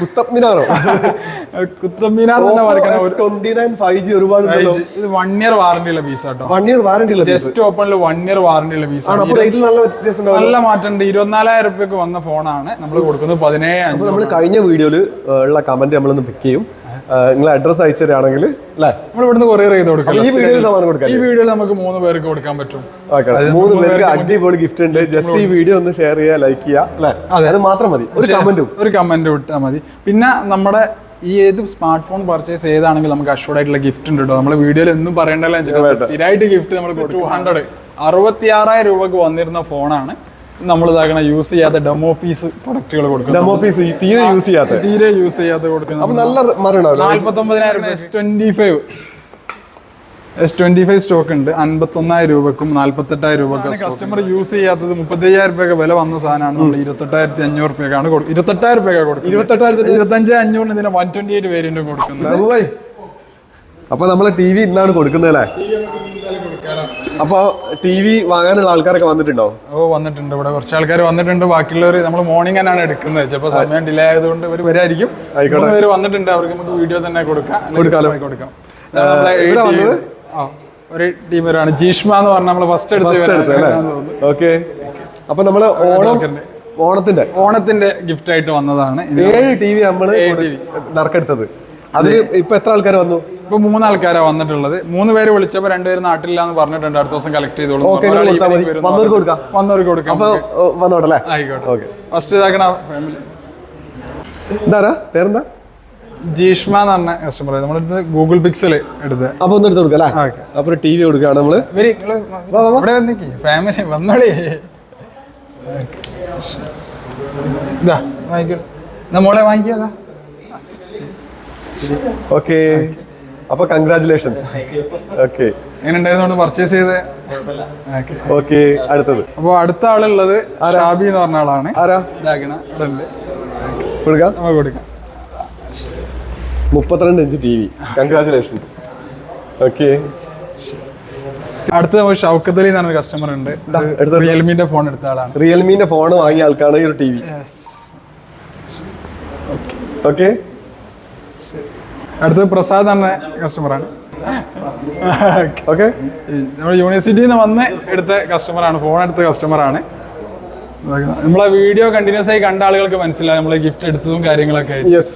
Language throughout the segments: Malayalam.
കുത്തബ്മിനാറോ? കുത്തമ്മീനാർ തന്നെ പറയുന്ന ഒരു ട്വന്റി നയൻ ഫൈവ് ജി ഒരുപാടുണ്ടല്ലോ ഇത് വൺ ഇയർ വാറണ്ടി ഉള്ള പീസ് കേട്ടോ വൺ ഇയർ വാറണ്ടി ഉള്ള ജസ്റ്റ് ഓപ്പണിൽ വൺ ഇയർ വാറണ്ടി ഉള്ള പീസ് നല്ല വ്യത്യാസം നല്ല മാറ്റമുണ്ട്. ഇരുപത്തിനാലായിരം റുപ്യക്ക് വന്ന ഫോണാണ് നമ്മൾ കൊടുക്കുന്നത് പതിനേഴ് നമ്മൾ കഴിഞ്ഞ വീഡിയോയിൽ ഉള്ള കമന്റ് നമ്മളൊന്ന് പിക്ക് ചെയ്യും. നിങ്ങൾ അഡ്രസ് അയച്ചു തരാണെങ്കിൽ അല്ലേ? നമ്മൾ ഇവിടുന്ന് കൊറിയർ ചെയ്ത് കൊടുക്കാം. ഈ വീഡിയോയിൽ സമ്മാനം കൊടുക്കാം ഈ വീഡിയോയിൽ നമുക്ക് മൂന്ന് പേർക്ക് കൊടുക്കാൻ പറ്റും. മൂന്ന് പേർക്ക് അടിപൊളി ഗിഫ്റ്റ് ഉണ്ട്. ജസ്റ്റ് ഈ വീഡിയോ ഒന്ന് ഷെയർ ചെയ്യുക ലൈക്ക് ചെയ്യുക അല്ലേ? അത്. മാത്രം മതി. ഒരു കമന്റും ഒരു കമന്റ് വിട്ടാൽ മതി. പിന്നെ നമ്മുടെ ഈ ഏത് സ്മാർട്ട് ഫോൺ പർച്ചേസ് ചെയ്താണെങ്കിൽ നമുക്ക് അഷ്യൂർഡ് ആയിട്ടുള്ള ഗിഫ്റ്റ് ഉണ്ട് കേട്ടോ നമ്മൾ വീഡിയോയിൽ ഒന്നും പറയണ്ടല്ലോ? സ്ഥിരമായിട്ട് ഗിഫ്റ്റ് നമ്മൾ ടു ഹൺഡ്രഡ് അറുപത്തി ആറായിരം രൂപക്ക് വന്നിരുന്ന ഫോണാണ് നമ്മൾ ഇതാക്കണ യൂസ് ചെയ്യാത്ത ഡെമോ പീസ് പ്രൊഡക്റ്റുകൾ കൊടുക്കുന്നത്. ഡെമോ പീസ് തീരെ യൂസ് ചെയ്യാത്ത. തീരെ യൂസ് ചെയ്യാത്ത കൊടുക്കുന്നത് അപ്പൊ നല്ല മരം ഉണ്ടാവില്ല? നാല്പത്തൊമ്പതിനായിരം S twenty five S twenty five stock ഉണ്ട്. അൻപത്തൊന്നായിരം രൂപക്കും നാല്പത്തെട്ടായിരം രൂപക്കും കസ്റ്റമർ യൂസ് ചെയ്യാത്തത് മുപ്പത്തയ്യായിരം രൂപയൊക്കെ വില വന്ന സാധനമാണ്. നമ്മൾ ഇരുപത്തെട്ടായിരത്തി അഞ്ഞൂറ് രൂപയ്ക്കാണ് കൊടുക്കുന്നത് ഇരുപത്തെട്ടായിരം രൂപ കൊടുക്കുന്നത്. ഇരുപത്തെട്ടായിരത്തി ഇരുപത്തഞ്ച് അഞ്ഞൂറിന് ഇതിന് വൺ ട്വന്റി എയ്റ്റ് വേരിയന്റ് കൊടുക്കുന്നത്. അപ്പോൾ അപ്പൊ നമ്മളെ ടി വി ഇന്നാണ് കൊടുക്കുന്നത് അല്ലേ? അപ്പൊ ടി വി വാങ്ങാനുള്ള ആൾക്കാരൊക്കെ വന്നിട്ടുണ്ടോ? ഓ വന്നിട്ടുണ്ട്. ഇവിടെ കുറച്ച് ആൾക്കാർ വന്നിട്ടുണ്ട്. ബാക്കിയുള്ളവർ നമ്മൾ മോർണിംഗ് തന്നെയാണ് എടുക്കുന്നത്. ചിലപ്പോൾ സമയം ഡിലേ ആയതുകൊണ്ട് ഇവർ വരായിരിക്കും. ഇവർ വന്നിട്ടുണ്ട്. അവർക്ക് നമുക്ക് വീഡിയോ തന്നെ കൊടുക്കാം. കൊടുക്കാം. ഒരു ടീം വരാണ് ജീഷ്മ എന്ന് പറഞ്ഞ നമ്മൾ ഫസ്റ്റ് എടുത്ത് ഓക്കെ അപ്പൊ നമ്മൾ ഓണം ഓണത്തിന്റെ ഓണത്തിന്റെ ഗിഫ്റ്റ് ആയിട്ട് വന്നതാണ്. ഏഴ് ടി വി നമ്മൾ നറുക്കെടുത്തത്. അതിൽ ഇപ്പൊ എത്ര ആൾക്കാർ വന്നു? ഇപ്പൊ മൂന്ന് ആൾക്കാരാണ് വന്നിട്ടുള്ളത്. മൂന്ന് പേര് വിളിച്ചപ്പോ രണ്ടുപേര് നാട്ടിലില്ല എന്ന് പറഞ്ഞിട്ടുണ്ട്. അടുത്ത ദിവസം കളക്ട് ചെയ്തോളൂ. വന്നവർക്ക് കൊടുക്കാം. വന്നോട്ടെ ആയിക്കോട്ടെ. ഫസ്റ്റ് ഇതാക്കണ ഫാമിലി എന്താ പേരെന്താ? ജീഷ്മ എന്ന് പറഞ്ഞ കസ്റ്റമർ നമ്മളെടുത്ത് ഗൂഗിൾ പിക്സൽ എടുത്ത്. അപ്പൊ ഒന്ന് എടുത്ത് കൊടുക്കാം അപ്പൊ ടി വി കൊടുക്കാണ് നമ്മൾ. ഇവിടെ വന്നിക്ക്. ഫാമിലി വന്നോളി. ഇതാ വാങ്ങിക്കോ. നമ്മളെ വാങ്ങിക്കാ ഓക്കെ അപ്പൊ കൺഗ്രാചുലേഷൻസ് ഓക്കെ എങ്ങനെ ഉണ്ടായിരുന്നു പർച്ചേസ് ചെയ്ത് ഓക്കെ അടുത്തത്. അപ്പൊ അടുത്ത ആളുള്ളത് ഷാബി എന്ന് പറഞ്ഞ ആളാണ്. ആരാ? കൊടുക്കാം. മുപ്പത്തിരണ്ട് inch T V congratulations okay അടുത്ത നമ്മൾ ഷൗക്കത്ത് അലി എന്ന് കസ്റ്റമർ ഉണ്ട്. റിയൽമിന്റെ ഫോൺ എടുത്ത ആളാണ്. റിയൽമിന്റെ ഫോൺ വാങ്ങിയ ആൾക്കാണ് ഈ ഒരു ടി വി ഓക്കെ അടുത്തത് പ്രസാദ് എന്ന കസ്റ്റമറാണ് ഓക്കെ നമ്മൾ യൂണിവേഴ്സിറ്റിയിൽ നിന്ന് വന്ന് എടുത്ത കസ്റ്റമറാണ് ഫോൺ എടുത്ത കസ്റ്റമറാണ് നമ്മളെ വീഡിയോ കണ്ടിന്യൂസ് ആയി കണ്ട ആളുകൾക്ക് മനസ്സിലായി നമ്മൾ ഗിഫ്റ്റ് എടുത്തതും കാര്യങ്ങളൊക്കെ യെസ്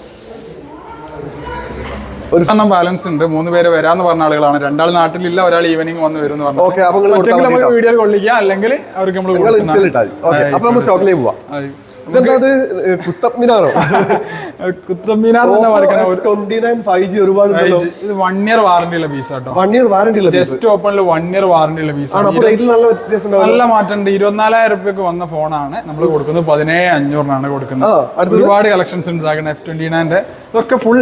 ഒരു എണ്ണം ബാലൻസ് ഉണ്ട്. മൂന്ന് പേര് വരാന്ന് പറഞ്ഞ ആളുകളാണ്. രണ്ടാൾ നാട്ടിലില്ല ഒരാൾ ഈവനിങ് വന്ന് വരും വീഡിയോ കൊള്ളിക്കുക അല്ലെങ്കിൽ അവർക്ക് നമ്മൾ പോവാം കുത്തബ്മിനാറോ? ഇത് വൺ ഇയർ വാറണ്ടി ഉള്ള പീസ് കേട്ടോ വൺ ഇയർ വാറണ്ടി ഉള്ള piece. ജസ്റ്റ് ഓപ്പണിൽ വൺ ഇയർ വാറണ്ടി ഉള്ള പീസ് നല്ല വ്യത്യാസം ഉണ്ട് നല്ല മാറ്റമുണ്ട്. ഇരുപത്തിനാലായിരം റുപ്യക്ക് വന്ന ഫോണാണ് നമ്മൾ കൊടുക്കുന്നത് പതിനേഴ് അഞ്ഞൂറിനാണ് കൊടുക്കുന്നത്? ഒരുപാട് കളക്ഷൻസ് ഉണ്ട്. എഫ് ട്വന്റി നയന്റെ ഇതൊക്കെ ഫുൾ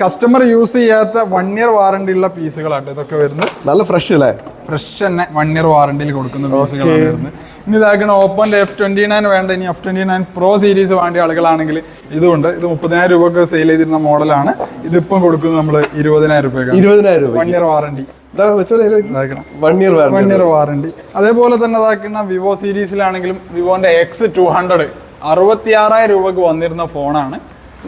കസ്റ്റമർ യൂസ് ചെയ്യാത്ത വൺ ഇയർ വാറണ്ടി ഉള്ള പീസുകളാണ് ഇതൊക്കെ വരുന്നത്. നല്ല ഫ്രഷ് അല്ലേ? ഫ്രഷ് തന്നെ വൺ ഇയർ വാറണ്ടിയിൽ കൊടുക്കുന്ന പീസുകളാണ് വരുന്നത്. ഇനി ഇതാക്കണം ഓപ്പൺ എഫ് ട്വന്റി നയൻ വേണ്ട. ഇനി F twenty nine pro series വേണ്ട ആളുകളാണെങ്കിൽ ഇതുകൊണ്ട് ഇത് മുപ്പതിനായിരം രൂപക്ക് സെയിൽ ചെയ്തിരുന്ന മോഡലാണ്. ഇതിപ്പം കൊടുക്കുന്നത് നമ്മൾ ഇരുപതിനായിരം രൂപയ്ക്ക്. ഇരുപതിനായിരം രൂപ one year warranty one year one year warranty അതേപോലെ തന്നെ ഇതാക്കുന്ന വിവോ സീരീസിലാണെങ്കിലും വിവോന്റെ എക്സ് ടു ഹൺഡ്രഡ് അറുപത്തി ആറായിരം രൂപക്ക് വന്നിരുന്ന ഫോണാണ്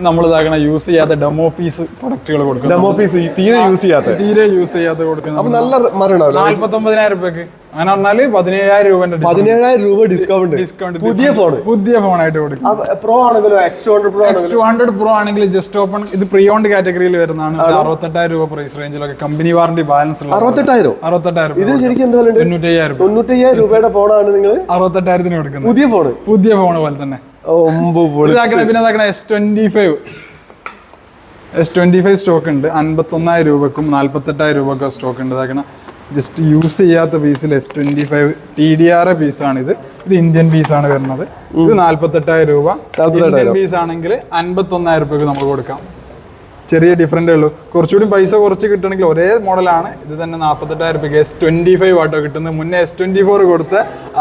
നമ്മൾ ഇതാക്കണ യൂസ് ചെയ്യാത്ത ഡെമോ പീസ് പ്രൊഡക്റ്റുകൾ കൊടുക്കും ഡെമോ പീസ് തീരെ യൂസ് ചെയ്യാത്ത. തീരെ യൂസ് ചെയ്യാത്ത കൊടുക്കുന്നത് അപ്പൊ നല്ല മരണം ഉണ്ടാവില്ല? നാല്പത്തൊമ്പതിനായിരം രൂപയ്ക്ക് അങ്ങനെ വന്നാൽ പതിനേഴായിരം രൂപന്റെ പതിനേഴായിരം രൂപ ഡിസ്കൗണ്ട് ഡിസ്കൗണ്ട് പുതിയ ഫോൺ പുതിയ ഫോൺ ആയിട്ട് കൊടുക്കും. പ്രോ ആണെങ്കിലോ X two hundred pro two hundred pro ആണെങ്കിൽ ജസ്റ്റ് ഓപ്പൺ ഇത് പ്രീ ഓൺഡ് കാറ്റഗറിയിൽ വരുന്നതാണ് അറുപത്തെട്ടായിരം രൂപ പ്രൈസ് റേഞ്ചിലൊക്കെ കമ്പനി വാറണ്ടി ബാലൻസ് അറുപത്തെട്ടായിരം? അറുപത്തെട്ടായിരം ഇതിന് ശരിക്കും എന്താ തൊണ്ണൂറ്റയ്യായിരം തൊണ്ണൂറ്റയ്യായിരം രൂപയുടെ ഫോണാണ് നിങ്ങൾ അറുപത്തെട്ടായിരത്തിന് കൊടുക്കുന്നത്. പുതിയ ഫോൺ പുതിയ ഫോൺ പോലെ തന്നെ. പിന്നെ S twenty five S twenty five stock ഉണ്ട്. അൻപത്തൊന്നായിരം രൂപക്കും നാല്പത്തെട്ടായിരം രൂപക്കും സ്റ്റോക്ക് ഉണ്ട്. ഇതാക്കണ. ജസ്റ്റ് യൂസ് ചെയ്യാത്ത പീസിൽ S twenty five T D R പീസാണ് ഇത് ഇത് ഇന്ത്യൻ പീസാണ് വരുന്നത്. ഇത് നാല്പത്തെട്ടായിരം രൂപ. ഇന്ത്യൻ പീസ് ആണെങ്കിൽ അൻപത്തൊന്നായിരം രൂപയ്ക്ക് നമുക്ക് കൊടുക്കാം. ചെറിയ ഡിഫറന്റേ ഉള്ളൂ. കുറച്ചുകൂടി പൈസ കുറച്ച് കിട്ടണമെങ്കിൽ ഒരേ മോഡലാണ് ഇത് തന്നെ നാൽപ്പത്തെട്ടായിരം രൂപയ്ക്ക് എസ് ട്വന്റി ഫൈവ് ആട്ടോ കിട്ടുന്നത്. മുന്നേ എസ് ട്വന്റി ഫോർ കൊടുത്ത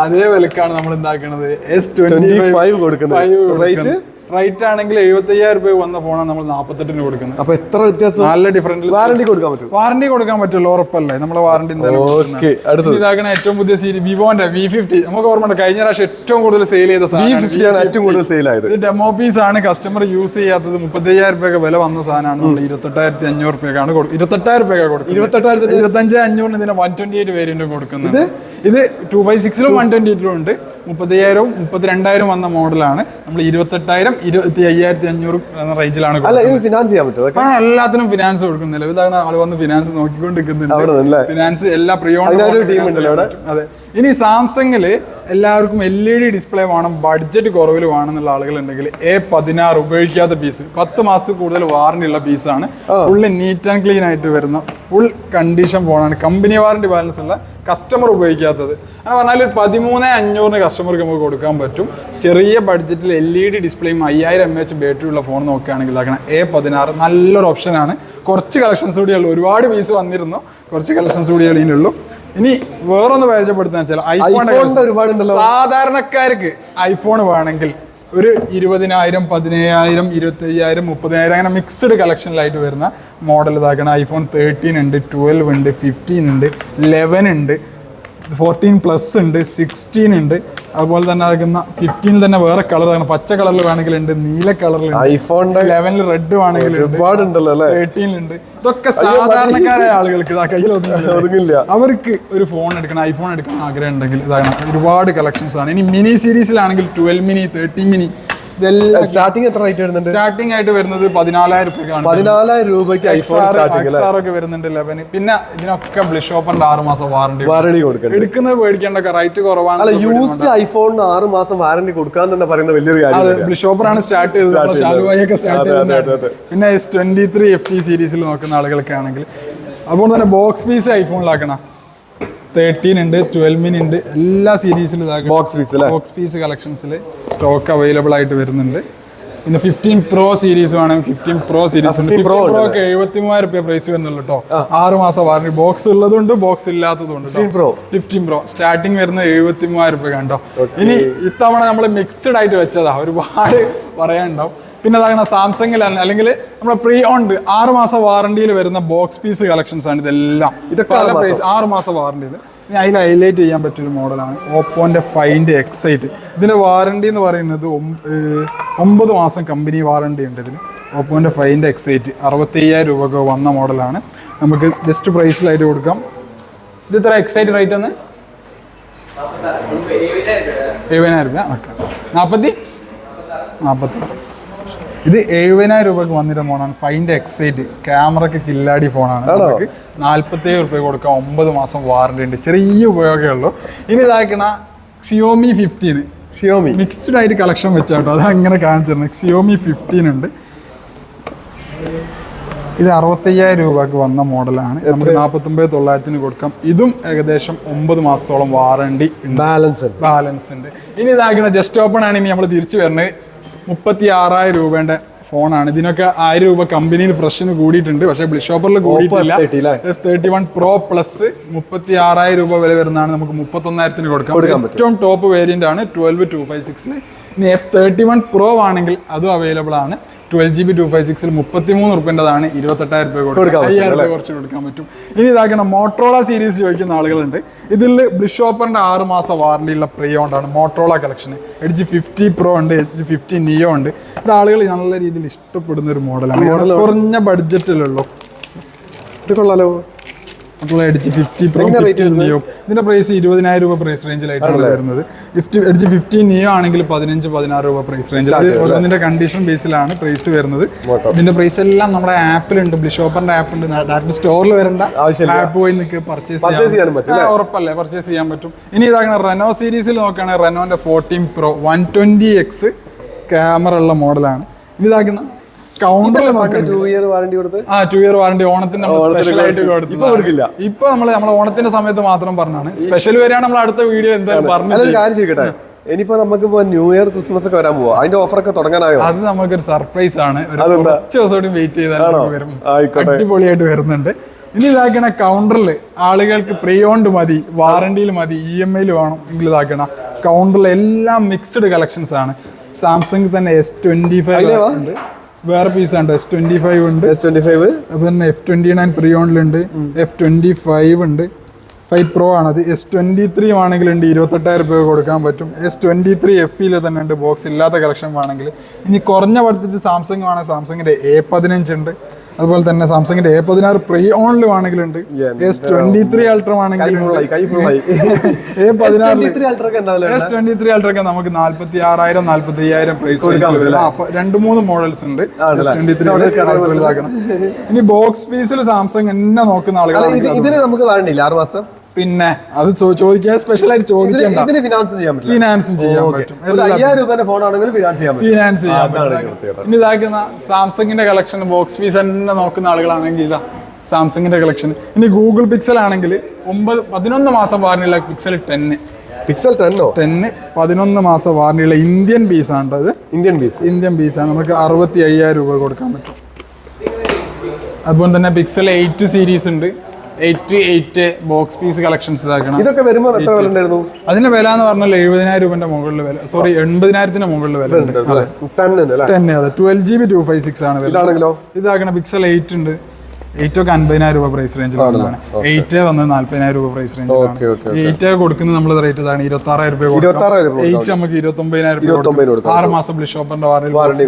അതേ വിലക്കാണ് നമ്മൾ എന്താക്കുന്നത് എസ് ട്വന്റി ഫൈവ് കൊടുക്കുന്നത്. റേറ്റ് ആണെങ്കിൽ എഴുപത്തയ്യായിരം രൂപ വന്ന ഫോണാണ് നമ്മൾ നാൽപ്പത്തെട്ടിന് കൊടുക്കുന്നത്. അപ്പൊ എത്ര വ്യത്യാസം? നല്ല ഡിഫറന്റ് വാറണ്ടി കൊടുക്കാൻ പറ്റും വാറണ്ടി കൊടുക്കാൻ പറ്റുമല്ലോ ഉറപ്പല്ലേ? നമ്മളെ വാറണ്ടി ഇതാക്കണ ഏറ്റവും പുതിയ സീരി വിവോന്റെ വി ഫിഫ്റ്റി നമുക്ക് ഓർമ്മയുണ്ട് കഴിഞ്ഞ പ്രാവശ്യം ഏറ്റവും കൂടുതൽ സെയിൽ ചെയ്ത സാധനം ഏറ്റവും കൂടുതൽ സെയിൽ ആയത്. ഇത് ഡെമോ പീസ് ആണ് കസ്റ്റമർ യൂസ് ചെയ്യാത്തത് മുപ്പത്തയ്യായിരം രൂപയൊക്കെ വില വന്ന സാധനമാണ്. നമ്മൾ ഇരുപത്തെട്ടായിരത്തി അഞ്ഞൂറ് രൂപയ്ക്കാണ് കൊടുക്കുന്നത് ഇരുപത്തെട്ടായിരം രൂപയൊക്കെ കൊടുക്കുന്നത്. ഇരുപത്തെട്ടായിരത്തി ഇരുപത്തഞ്ച് അഞ്ഞൂറിന് ഇതിന് വൺ ട്വന്റി എയ്റ്റ് വേരിയന്റും കൊടുക്കുന്നുണ്ട് ഇത് ടു ഫൈവ് സിക്സിലും വൺ ട്വന്റി എയ്റ്റിലും ഉണ്ട് മുപ്പത്തയ്യായിരവും മുപ്പത്തിരണ്ടായിരം വന്ന മോഡലാണ്. നമ്മൾ ഇരുപത്തെട്ടായിരം ഇരുപത്തി അയ്യായിരത്തി അഞ്ഞൂറ് എന്ന റേഞ്ചിലാണ് ഫിനാൻസ് ചെയ്യാൻ പറ്റും ആ എല്ലാത്തിനും ഫിനാൻസ് കൊടുക്കുന്നില്ല. ഇതാണ് ആൾ വന്ന് ഫിനാൻസ് നോക്കിക്കൊണ്ടിരിക്കുന്നുണ്ട്. ഫിനാൻസ് എല്ലാ പ്രിയോ അതെ. ഇനി സാംസങ്ങിൽ എല്ലാവർക്കും എൽ ഇ ഡി ഡിസ്പ്ലേ വേണം ബഡ്ജറ്റ് കുറവിൽ വേണമെന്നുള്ള ആളുകളുണ്ടെങ്കിൽ എ പതിനാറ് ഉപയോഗിക്കാത്ത പീസ് പത്ത് മാസത്തിൽ കൂടുതൽ വാറണ്ടി ഉള്ള പീസാണ് ഫുള്ള് നീറ്റ് ആൻഡ് ക്ലീൻ ആയിട്ട് വരുന്ന ഫുൾ കണ്ടീഷൻ ഫോണാണ് കമ്പനി വാറണ്ടി ബാലൻസ് ഉള്ള കസ്റ്റമർ ഉപയോഗിക്കാത്തത്. അങ്ങനെ പറഞ്ഞാൽ പതിമൂന്ന് അഞ്ഞൂറിന് കസ്റ്റമർക്ക് നമുക്ക് കൊടുക്കാൻ പറ്റും. ചെറിയ ബഡ്ജറ്റിൽ എൽ ഇ ഡി ഡിസ്പ്ലേയും അയ്യായിരം എം എച്ച് ബാറ്ററി ഉള്ള ഫോൺ നോക്കുകയാണെങ്കിൽ അങ്ങനെ എ പതിനാറ് നല്ലൊരു ഓപ്ഷനാണ് കുറച്ച് കളക്ഷൻസ് കൂടിയേ ഉള്ളൂ. ഒരുപാട് പീസ് വന്നിരുന്നു. കുറച്ച് കളക്ഷൻസ് കൂടിയേ ഇനി വേറൊന്ന് പരിചയപ്പെടുത്തുന്ന വെച്ചാൽ ഐഫോൺ സാധാരണക്കാർക്ക് ഐഫോൺ വേണമെങ്കിൽ ഒരു ഇരുപതിനായിരം പതിനേഴായിരം ഇരുപത്തയ്യായിരം മുപ്പതിനായിരം അങ്ങനെ മിക്സ്ഡ് കളക്ഷനിലായിട്ട് വരുന്ന മോഡൽ ഇതാക്കണം ഐഫോൺ തേർട്ടീൻ ഉണ്ട് ട്വൽവ് ഉണ്ട് ഫിഫ്റ്റീൻ ഉണ്ട് ലെവൻ ഉണ്ട്. ഫോർട്ടീൻ പ്ലസ് ഉണ്ട് സിക്സ്റ്റീൻ ഉണ്ട്. അതുപോലെ തന്നെ ആകുന്ന ഫിഫ്റ്റീൻ തന്നെ വേറെ കളർ പച്ച കളറിൽ വേണമെങ്കിൽ ഉണ്ട്. നീല കളറിൽ ഐഫോണിന്റെ ലെവനിൽ റെഡ് വേണമെങ്കിൽ തേർട്ടീനിലുണ്ട് ഇതൊക്കെ സാധാരണക്കാരായ ആളുകൾക്ക് ഇതാ കയ്യിലൊന്നും ഒതുങ്ങില്ല അവർക്ക് ഒരു ഫോൺ എടുക്കണം ഐഫോൺ എടുക്കണം ആഗ്രഹം ഉണ്ടെങ്കിൽ ഇതാണ്. ഒരുപാട് കളക്ഷൻസ് ആണ്. ഇനി മിനി സീരീസിലാണെങ്കിൽ ട്വൽവ് മിനി തേർട്ടീൻ മിനി ഇതെല്ലാം സ്റ്റാർട്ടിങ് എത്ര റേറ്റ് വരുന്നുണ്ട്? സ്റ്റാർട്ടിംഗ് ആയിട്ട് വരുന്നത് പതിനാലായിരം രൂപയ്ക്കാണ് പതിനാലായിരം രൂപയ്ക്ക് ഐഫോൺ ഒക്കെ വരുന്നുണ്ട് ലെവന്. പിന്നെ ഇതിനൊക്കെ ബ്ലിഷ് ഓപ്പറിന്റെ ആറ് മാസം വാറണ്ടി വാറണ്ടി കൊടുക്കണം എടുക്കുന്നത് പേടിക്കേണ്ട റേറ്റ് കുറവാണ്. അല്ല യൂസ്ഡ് ഐഫോണിന് ആറ് മാസം വാറണ്ടി കൊടുക്കാൻ തന്നെ പറയുന്ന വലിയൊരു കാര്യം ബ്ലിഷ് ഓപ്പറാണ് സ്റ്റാർട്ട് ചെയ്തത്. നമ്മുടെ ശാലുവായൊക്കെ സ്റ്റാർട്ട് ചെയ്തത്. പിന്നെ S twenty three F T സീരീസിൽ നോക്കുന്ന ആളുകൾക്കാണെങ്കിൽ അതുകൊണ്ട് തന്നെ ബോക്സ് പീസ് ഐഫോണിലാക്കണം തേർട്ടീൻ ഉണ്ട് ട്വൽവിൻ ഉണ്ട് എല്ലാ സീരീസിലും ഇതാക്കി ബോക്സ് പീസ് ബോക്സ് പീസ് കളക്ഷൻസിൽ സ്റ്റോക്ക് അവൈലബിൾ ആയിട്ട് വരുന്നുണ്ട്. പിന്നെ ഫിഫ്റ്റീൻ പ്രോ സീരീസ് വേണമെങ്കിൽ ഫിഫ്റ്റീൻ പ്രോ സീരീസ് ഉണ്ട്. 15 പ്രോ ഒക്കെ എഴുപത്തി മൂവായിരം രൂപ പ്രൈസ് വരുന്നുള്ളൂ കേട്ടോ ആറ് മാസം വാറണ്ടി ബോക്സ് ഉള്ളതുണ്ട് ബോക്സ് ഇല്ലാത്തതുണ്ട് പ്രോ ഫിഫ്റ്റീൻ പ്രോ സ്റ്റാർട്ടിങ് വരുന്ന എഴുപത്തി മൂവായിരം രൂപ കണ്ടോ ഇനി ഇത്തവണ നമ്മൾ മിക്സഡ് ആയിട്ട് വെച്ചതാ. ഒരുപാട് പറയാനുണ്ടാവും. പിന്നെ അതാണ് സാംസങ്ങിൽ അല്ലെങ്കിൽ നമ്മുടെ പ്രീ ഓൺഡ് ആറ് മാസം വാറണ്ടിയിൽ വരുന്ന ബോക്സ് പീസ് കളക്ഷൻസ് ആണ് ഇതെല്ലാം. ഇതൊക്കെ ആറ് മാസം? വാറണ്ടിയിൽ വാറണ്ടി ഇനി അതിൽ ഹൈലൈറ്റ് ചെയ്യാൻ പറ്റിയൊരു മോഡലാണ് ഓപ്പോന്റെ ഫൈന്റെ എക്സൈറ്റ് ഇതിന്റെ വാറണ്ടി എന്ന് പറയുന്നത് ഒമ്പത് മാസം കമ്പനി വാറണ്ടി ഉണ്ട് ഇതിന്. ഓപ്പോന്റെ ഫൈന്റെ എക്സൈറ്റ് അറുപത്തി അയ്യായിരം രൂപക്ക് വന്ന മോഡലാണ് നമുക്ക് ബെസ്റ്റ് പ്രൈസിലായിട്ട് കൊടുക്കാം. ഇത് ഇത്ര എക്സൈറ്റ് റേറ്റ് ഒന്ന് എഴുപതിനായിരം രൂപ. ഓക്കെ. നാൽപ്പത്തി നാൽപ്പത്തി ഇത് എഴുപതിനായിരം രൂപക്ക് വന്നിരുന്ന ഫോണാണ് ഫൈന്റെ എക്സൈറ്റ് ക്യാമറക്ക് കില്ലാടി ഫോണാണ്? നമുക്ക് നാൽപ്പത്തേഴ് റുപ്യ കൊടുക്കാം. ഒമ്പത് മാസം വാറണ്ടി ഉണ്ട്. ചെറിയ ഉപയോഗമേ ഉള്ളൂ. ഇനി ഇതാക്കണ സിയോമി ഫിഫ്റ്റീന് സിയോമി മിക്സ്ഡ് ആയിട്ട് കളക്ഷൻ വെച്ചാട്ടോ. അത് അങ്ങനെ കാണിച്ചിരുന്നത്. സിയോമി ഫിഫ്റ്റീൻ ഉണ്ട്. ഇത് അറുപത്തയ്യായിരം രൂപക്ക് വന്ന മോഡലാണ്. നമുക്ക് നാൽപ്പത്തൊമ്പത് തൊള്ളായിരത്തിന് കൊടുക്കാം. ഇതും ഏകദേശം ഒമ്പത് മാസത്തോളം വാറണ്ടി ബാലൻസ് ബാലൻസ് ഉണ്ട്. ഇനി ഇതാക്കുന്ന ജസ്റ്റ് ഓപ്പൺ ആണ് ഇനി നമ്മൾ തിരിച്ചു വരുന്നത് മുപ്പത്തി ആറായിരം രൂപേന്റെ ഫോണാണ്. ഇതിനൊക്കെ ആയിരം രൂപ കമ്പനിയിൽ ഫ്രഷിന് കൂടിയിട്ടുണ്ട്. പക്ഷേ ബ്ലിഷോപ്പറിൽ കൂടിയിട്ടില്ല. F30 ല്ലേ? F thirty one pro plus മുപ്പത്തി ആറായിരം രൂപ വില വരുന്നതാണ് നമുക്ക് മുപ്പത്തൊന്നായിരത്തിന് കൊടുക്കാം. ഏറ്റവും ടോപ്പ് വേരിയന്റ് ആണ് ട്വൽവ് ടു ഫൈവ് സിക്സിൽ ഇനി എഫ് തേർട്ടി വൺ പ്രോ ആണെങ്കിൽ അതും അവൈലബിൾ ആണ്. Twelve G B two five സിക്സിൽ മുപ്പത്തി മൂന്ന് റുപ്യന്റെതാണ് ഇരുപത്തെട്ടായിരം രൂപ കൊടുക്കാം അയ്യായിരം രൂപ കുറച്ച് കൊടുക്കാൻ പറ്റും. ഇനി ഇതാക്കണം മോട്ടോള സീരീസ് ചോദിക്കുന്ന ആളുകളുണ്ട്. ഇതിൽ ബ്ലിഷോപ്പറിന്റെ ആറ് മാസം വാറണ്ടി ഉള്ള പ്രിയോണ്ടാണ് Motorola collection H G fifty pro ഉണ്ട് എച്ച് ജി ഫിഫ്റ്റി നിയോ ഉണ്ട്. ഇത് ആളുകൾ നല്ല രീതിയിൽ ഇഷ്ടപ്പെടുന്ന ഒരു മോഡലാണ് കുറഞ്ഞ ബഡ്ജറ്റിലുള്ളൂ ഇത് കൊള്ളാലോ. എഡ്ജ് ഫിഫ്റ്റി പ്രോ നിയോ ഇതിന്റെ പ്രൈസ് ഇരുപതിനായിരം രൂപ പ്രൈസ് റേഞ്ചിലായിട്ടാണ് വരുന്നത്. ഫിഫ്റ്റി എഡ്ജ് ഫിഫ്റ്റി നിയോ ആണെങ്കിൽ പതിനഞ്ച് പതിനാറ് രൂപ പ്രൈസ് റേഞ്ചിൽ Start ചെയ്യും, കണ്ടീഷൻ ബേസിലാണ് പ്രൈസ് വരുന്നത്. ഇതിന്റെ പ്രൈസ് എല്ലാം നമ്മുടെ ആപ്പിലുണ്ട് ബ്ലിഷോപ്പറിന്റെ ആപ്പ് ഉണ്ട് ഡയറക്റ്റ് സ്റ്റോറിൽ വരേണ്ട. ആപ്പ് പോയി നിങ്ങൾക്ക് പർച്ചേസ് ചെയ്യാൻ പറ്റും? ഉറപ്പല്ലേ? പർച്ചേസ് ചെയ്യാൻ പറ്റും. ഇനി ഇതാകണം റെനോ സീരീസിൽ നോക്കുകയാണെങ്കിൽ റെനോന്റെ fourteen pro one twenty X camera ഉള്ള മോഡലാണ് ഇതാക്കണം കൗണ്ടറിൽ ടു ഇയർ വാറണ്ടി കൊടുത്ത്? ആ ടു ഇയർ വാറണ്ടി ഓണത്തിന് നമ്മൾ സ്പെഷ്യലായിട്ട് ഇപ്പൊ നമ്മൾ നമ്മുടെ ഓണത്തിന്റെ സമയത്ത് മാത്രം പറഞ്ഞാണ്. സ്പെഷ്യൽ വരെയാണ് നമ്മൾ അടുത്ത വീഡിയോ എന്തായാലും പറഞ്ഞു കാര്യം ചെയ്യട്ടെ. ഇനിയിപ്പോ നമുക്ക് ന്യൂ ഇയർ ക്രിസ്മസ് ഒക്കെ വരാൻ പോവാ. അതിന്റെ ഓഫർ ഒക്കെ തുടങ്ങാനായോ? അത് നമുക്കൊരു സർപ്രൈസ് ആണ്? കുറച്ച് ദിവസം വെയിറ്റ് ചെയ്താൽ അടിപൊളിയായിട്ട് വരുന്നുണ്ട്. ഇനി ഇതാക്കണ കൗണ്ടറിൽ ആളുകൾക്ക് പ്രീ ഓൺഡ് മതി വാറണ്ടിയിൽ മതി ഇ എം ഐയിൽ വേണം എങ്കിൽ ഇതാക്കണ. കൗണ്ടറിൽ എല്ലാം മിക്സ്ഡ് കളക്ഷൻസ് ആണ്. സാംസങ് തന്നെ എസ് ട്വന്റി ഫൈവ് ഉണ്ട്. വേറെ പീസ് ഉണ്ട്. എസ് ട്വന്റി ഫൈവ് ഉണ്ട്. എസ് ട്വന്റി ഫൈവ് അപ്പൊ തന്നെ എഫ് ട്വന്റി നയൻ പ്രീ ഓണിലുണ്ട് എഫ് ട്വന്റി ഫൈവ് ഉണ്ട്. ഫൈവ് പ്രോ ആണത്. എസ് ട്വന്റി ത്രീ ആണെങ്കിൽ ഉണ്ട് ഇരുപത്തെട്ടായിരം രൂപ കൊടുക്കാൻ പറ്റും. എസ് ട്വന്റി ത്രീ എഫിൽ തന്നെ ഉണ്ട്. ബോക്സ് ഇല്ലാത്ത കളക്ഷൻ വേണമെങ്കിൽ. ഇനി കുറഞ്ഞ പഠിത്തത്തിൽ സാംസങ് വേണമെങ്കിൽ സാംസങ്ങിന്റെ എ പതിനഞ്ച് ഉണ്ട്. അതുപോലെ തന്നെ സാംസങ്ങിന്റെ എ പതിനാറ് പ്രീ ഓണിലും ആണെങ്കിലുണ്ട് എസ് ട്വന്റി ത്രീ അൾട്ര ആണെങ്കിലും എ എസ് ട്വന്റി ത്രീ അൾട്രൊക്കെ നമുക്ക് നാല്പത്തി ആറായിരം നാല്പത്തി അയ്യായിരം പ്രൈസ് രണ്ട് മൂന്ന് മോഡൽസ് ഉണ്ട്. ആണല്ലേ? എസ് ട്വന്റി ത്രീ വലുതാക്കണം. ഇനി ബോക്സ് പീസിൽ സാംസങ് എന്നെ നോക്കുന്ന ആളുകൾ ഇതിന് നമുക്ക് വേണ്ടില്ല ആറ് മാസം? പിന്നെ അത് ചോദിക്കാൻ സ്പെഷ്യൽ ആയിട്ട് ചോദിക്കാം ചോദിക്കണ്ട. ഇതിന് ഫിനാൻസ് ചെയ്യാൻ പറ്റില്ല. ഫിനാൻസും ചെയ്യാൻ പറ്റും. അയ്യായിരം രൂപയുടെ ഫോൺ ആണെങ്കിൽ ഫിനാൻസ് ചെയ്യാൻ പറ്റും. ഫിനാൻസ് ചെയ്യാൻ പറ്റും. ഇനി ഇതാക്കുന്ന സാംസങ്ങിന്റെ കളക്ഷൻ ബോക്സ് പീസ് തന്നെ നോക്കുന്ന ആളുകളാണെങ്കിൽ ഇതാ സാംസങ്ങിന്റെ കളക്ഷൻ ഇനി ഗൂഗിൾ പിക്സൽ ആണെങ്കിൽ ഒമ്പത് പതിനൊന്ന് മാസം വാറണ്ടിയുള്ള പിക്സൽ ടെന്ന് പിക്സൽ ടെന്നോ ടെന്ന് പതിനൊന്ന് മാസം വാറണ്ടിയുള്ള ഇന്ത്യൻ പീസാണ് ഇത് ഇന്ത്യൻ പീസ് ഇന്ത്യൻ പീസ് ആണ്. നമുക്ക് അറുപത്തി അയ്യായിരം രൂപ കൊടുക്കാൻ പറ്റും. അതുപോലെ തന്നെ പിക്സൽ എയ്റ്റ് സീരീസ് ഉണ്ട്. Eight eight box piece collections ഇതാക്കണം. ഇതൊക്കെ വരുമ്പോൾ എത്ര വില ഉണ്ടായിരുന്നു അതിന്റെ വില എന്ന് പറഞ്ഞാൽ എഴുപതിനായിരം രൂപന്റെ മുകളിൽ വില. സോറി എൺപതിനായിരത്തിന്റെ മുകളിൽ വില. തന്നെ അതെ. Twelve G B two five six ആണ് ഇതാക്കണം ഇതാണെങ്കിലോ? ഇതാക്കണ പിക്സൽ എയ്റ്റ് ഉണ്ട്. എയ്റ്റ് ഒക്കെ അൻപതിനായിരം രൂപ പ്രൈസ് വരുന്നതാണ് എയ്റ്റ് വന്ന് നാല്പതിനായിരം രൂപ പ്രൈസ് റേഞ്ച് റേഞ്ചിലാണ് എയ്റ്റ് കൊടുക്കുന്നത് നമ്മൾ റേറ്റ് ഇതാണ്. ഇരുപത്തി ആറായിരം രൂപ എയ്റ്റ് നമുക്ക് ഇരുപത്തി ഒമ്പതിനായിരം രൂപ ആറ് മാസം ബ്ലിഷ് ഷോപ്പറിന്റെ വാറണ്ടി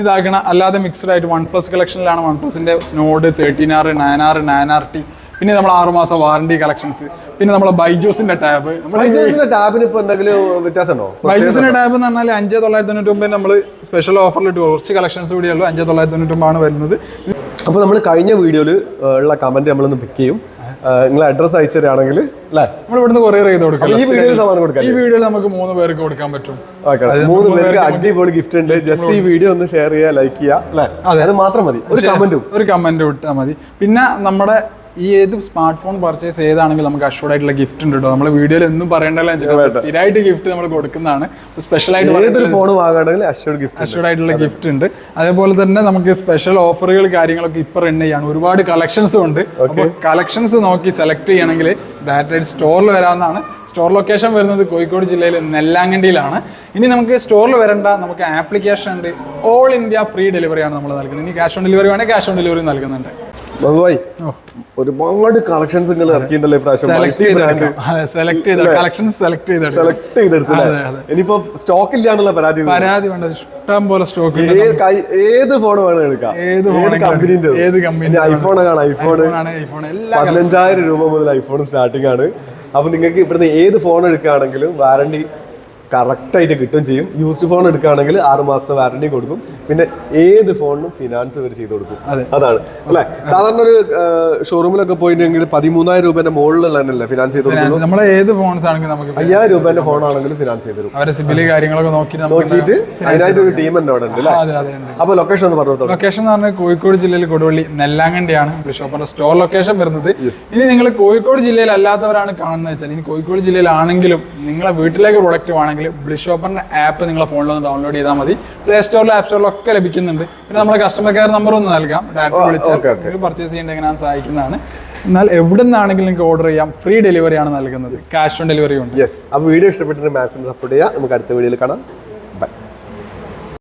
ഇതാക്കണ അല്ലാതെ മിക്സ്ഡ് ആയിട്ട് വൺ പ്ലസ് കളക്ഷനിലാണ് one പ്ലസിന്റെ Nord thirteen R nine R nine R T പിന്നെ നമ്മൾ ആറുമാസം വാറണ്ടി കളക്ഷൻസ് പിന്നെ നമ്മളെ ബൈജൂസിന്റെ ടാബ്. ബൈജൂസിന്റെ ടാബിന് ഇപ്പൊ എന്തെങ്കിലും വ്യത്യാസം ഉണ്ടോ ബൈജൂസിന്റെ ടാബ് എന്ന് പറഞ്ഞാൽ അഞ്ച് തൊള്ളായിരത്തി തൊണ്ണൂറ്റി ഒമ്പത് നമ്മൾ സ്പെഷ്യൽ ഓഫറിലിട്ട് കുറച്ച് കളക്ഷൻസ് കൂടിയുള്ളൂ അഞ്ച് തൊള്ളായിരത്തി തൊണ്ണൂറ്റി ഒമ്പതാണ് വരുന്നത്. അപ്പൊ നമ്മൾ കഴിഞ്ഞ വീഡിയോയിൽ ഉള്ള കമന്റ് നമ്മളൊന്ന് പിക്ക് ചെയ്യും. നിങ്ങൾ അഡ്രസ് അയച്ചു തരാണെങ്കിൽ അല്ലേ? നമ്മൾ ഇവിടുന്ന് കൊറിയർ ചെയ്ത് കൊടുക്കാം. ഈ വീഡിയോയിൽ സമ്മാനം കൊടുക്കാം ഈ വീഡിയോയിൽ നമുക്ക് മൂന്ന് പേർക്ക് കൊടുക്കാൻ പറ്റും. മൂന്ന് പേർക്ക് അടിപൊളി ഗിഫ്റ്റ് ഉണ്ട്. ജസ്റ്റ് ഈ വീഡിയോ ഒന്ന് ഷെയർ ചെയ്യുക ലൈക്ക് ചെയ്യുക അല്ലേ? അതെ. അത് മാത്രം മതി. ഒരു കമന്റും ഒരു കമന്റ് വിട്ടാൽ മതി. പിന്നെ നമ്മുടെ ഈ ഏത് സ്മാർട്ട് ഫോൺ പർച്ചേസ് ചെയ്താണെങ്കിൽ നമുക്ക് അഷ്യൂർഡ് ആയിട്ടുള്ള ഗിഫ്റ്റ് ഉണ്ട് കേട്ടോ നമ്മൾ വീഡിയോയിൽ ഒന്നും പറയണ്ടല്ലോ എന്ന് വെച്ചിട്ട് സ്ഥിരമായിട്ട് ഗിഫ്റ്റ് നമ്മൾ കൊടുക്കുന്നതാണ്. സ്പെഷ്യൽ ആയിട്ട് ഏതൊരു ഫോൺ വാങ്ങുകയാണെങ്കിൽ അഷ്യൂർഡ് ഗിഫ്റ്റ് അഷ്യൂർഡ് ആയിട്ടുള്ള ഗിഫ്റ്റ് ഉണ്ട്. അതേപോലെ തന്നെ നമുക്ക് സ്പെഷ്യൽ ഓഫറുകൾ കാര്യങ്ങളൊക്കെ ഇപ്പൊ റൺ ചെയ്യാണ്. ഒരുപാട് കളക്ഷൻസും ഉണ്ട്. അപ്പോൾ കളക്ഷൻസ് നോക്കി സെലക്ട് ചെയ്യണമെങ്കിൽ ഡയറക്റ്റ് സ്റ്റോറിൽ വരാവുന്നതാണ്. സ്റ്റോർ ലൊക്കേഷൻ വരുന്നത് കോഴിക്കോട് ജില്ലയിൽ നെല്ലാങ്കണ്ടിയിലാണ്. ഇനി നമുക്ക് സ്റ്റോറിൽ വരേണ്ട നമുക്ക് ആപ്ലിക്കേഷൻ ഉണ്ട്. ഓൾ ഇന്ത്യ ഫ്രീ ഡെലിവറിയാണ് നമ്മൾ നൽകുന്നത്. ഇനി ക്യാഷ് ഓൺ ഡെലിവറി വേണമെങ്കിൽ ക്യാഷ് ഓൺ ഡെലിവറി നൽകുന്നുണ്ട്. ഒരുപാട് കളക്ഷൻസ് നിങ്ങൾ ഇറക്കിയിട്ടുണ്ടല്ലോ ഇപ്രാവശ്യം. സെലക്ട് മൾട്ടി ബ്രാൻഡ് സെലക്ട് ചെയ്ത കളക്ഷൻസ് സെലക്ട് ചെയ്തെടുക്കാം സെലക്ട് ചെയ്തെടുത്തില്ലേ. ഇനിയിപ്പോ സ്റ്റോക്ക് ഇല്ല എന്നുള്ള പരാതി പരാതി വേണ്ട. ഇഷ്ടം പോലെ സ്റ്റോക്ക് ഏത് ഫോൺ വേണം എടുക്കാം. ഏത് കമ്പനിന്റെ ഏത് കമ്പനി ഐഫോൺ ആണ് ഐഫോൺ പതിനഞ്ചായിരം രൂപ മുതൽ ഐഫോൺ സ്റ്റാർട്ടിംഗ് ആണ്. അപ്പൊ നിങ്ങൾക്ക് ഇവിടുന്ന് ഏത് ഫോൺ എടുക്കുകയാണെങ്കിലും വാറണ്ടി കറക്റ്റ് ആയിട്ട് കിട്ടും ചെയ്യും. യൂസ്ഡ് ഫോൺ എടുക്കുകയാണെങ്കിൽ ആറ് മാസത്തെ വാറണ്ടി കൊടുക്കും. പിന്നെ ഏത് ഫോണിനും ഫിനാൻസ് ഇവർ ചെയ്ത് കൊടുക്കും. അതാണ്. അല്ലെ? സാധാരണ ഒരു ഷോറൂമിലൊക്കെ പോയിട്ടുണ്ടെങ്കിൽ പതിമൂന്നായിരം രൂപന്റെ മുകളിലുള്ള ഫിനാൻസ് ചെയ്ത് കൊടുക്കും ഫിനാൻസ് നമ്മളെ ഏത് ഫോൺസ് ആണെങ്കിലും നമുക്ക് അയ്യായിരം രൂപന്റെ ഫോൺ ആണെങ്കിലും ഫിനാൻസ് ചെയ്ത് തരും. അവരെ സിബിൽ കാര്യങ്ങളൊക്കെ നോക്കി നമുക്ക് നോക്കിയിട്ട് അതിനായിട്ട് ഒരു ടീം തന്നെ അവിടെ ഉണ്ട് അല്ലേ? അപ്പൊ ലൊക്കേഷൻ ഒന്ന് പറഞ്ഞു ലൊക്കേഷൻ എന്ന് പറഞ്ഞാൽ കോഴിക്കോട് ജില്ലയിൽ കൊടുവള്ളി നെല്ലാങ്കണ്ടിയാണ് ഷോപ്പിന്റെ സ്റ്റോർ ലൊക്കേഷൻ വരുന്നത്. ഇനി നിങ്ങൾ കോഴിക്കോട് ജില്ലയിൽ അല്ലാത്തവരാണ് കാണുന്നത് വെച്ചാൽ ഇനി കോഴിക്കോട് ജില്ലയിലാണെങ്കിലും നിങ്ങളെ വീട്ടിലേക്ക് പ്രൊഡക്റ്റ് വേണമെങ്കിൽ ബ്ലിഷ് ഷോപ്പറിന്റെ ആപ്പ് നിങ്ങളെ ഫോണിൽ ഒന്ന് ഡൗൺലോഡ് ചെയ്താൽ മതി. പ്ലേ സ്റ്റോറിലും ആപ്പ് സ്റ്റോറിലും ഒക്കെ ലഭിക്കുന്നുണ്ട്. പിന്നെ നമ്മുടെ കസ്റ്റമർ കെയർ നമ്പർ ഒന്ന് നൽകാം. ഡയറക്റ്റ് വിളിച്ച് പർച്ചേസ് ചെയ്യേണ്ട എങ്ങനെയാണ് സഹായിക്കുന്നതാണ്. എന്നാൽ എവിടെ നിന്നാണെങ്കിലും നിങ്ങൾക്ക് ഓർഡർ ചെയ്യാം. ഫ്രീ ഡെലിവറി ആണ് നൽകുന്നത്. ക്യാഷ് ഓൺ ഡെലിവറി ഉണ്ട്. യെസ് അപ്പോൾ വീഡിയോ ഇഷ്ടപ്പെട്ടിട്ട് മാക്സിമം സപ്പോർട്ട് ചെയ്യുക. നമുക്ക് അടുത്ത വീഡിയോയിൽ കാണാം.